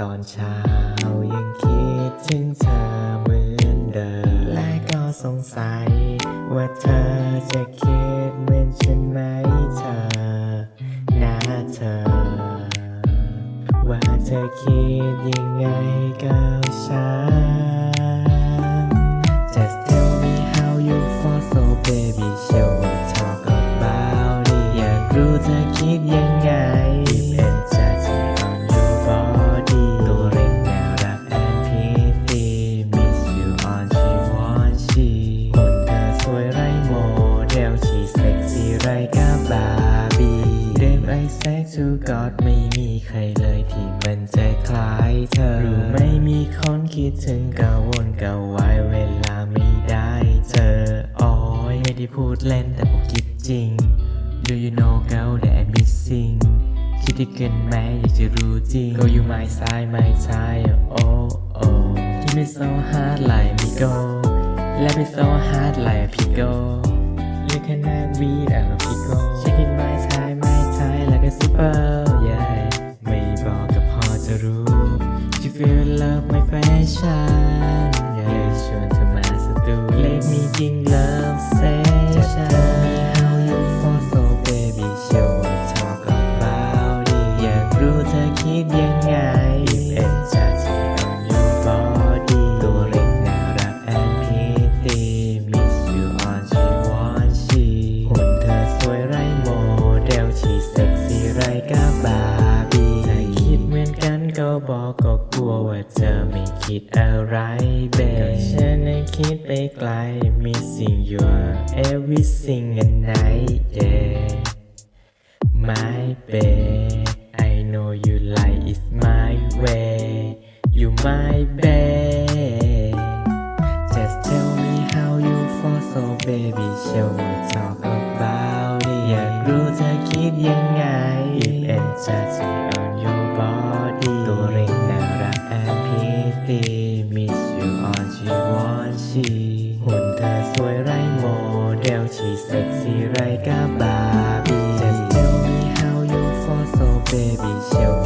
ตอนเช้ายังคิดถึงเธอเหมือนเดิม และก็สงสัย ว่าเธอจะคิดเหมือนฉันไหมเธอนะเธอ ว่าเธอคิดยังไงกับฉัน Just tell me how you fall so baby shall ซี่ไรกับบาร์บี้เดมไอแซกทูกอดไม่มีใครเลยที่มันจะคล้ายเธอ รู้ไม่มีคนคิดถึงกังวลกังวายเวลาไม่ได้เจออ้อยไม่ได้พูดเล่นแต่ผมคิดจริง Do you know girl that I'm missing คิดที่เกินแม้อยากจะรู้จริง Go you my side my side oh oh Give me so hard like me go Let me so hard like pickle You cannot beat a pickle Shake it my side my side like a zipper yeah ไม่บอกก็พอจะรู้ You feel love my fashion yeah ชวนเธอมาสตู Let me think love session Just tell me how you fall so baby shall we talk about it อยากรู้เธอคิดยังไง บอกก็กลัวว่าเธอไม่คิดอะไรเบก็ฉันนั้นคิดไปไกล missing your everything and night yeah my babe I know you like it my way you my babe Just tell me how you fall so baby shall we talk ตัวเร่งน่ารักแอมพีพีมิสยูออนชีวอนชีหุ่นเธอสวยไร้โมเดลชีเซ็กซี่ไร้กับบาร์บี้ Just tell me how you fall so baby show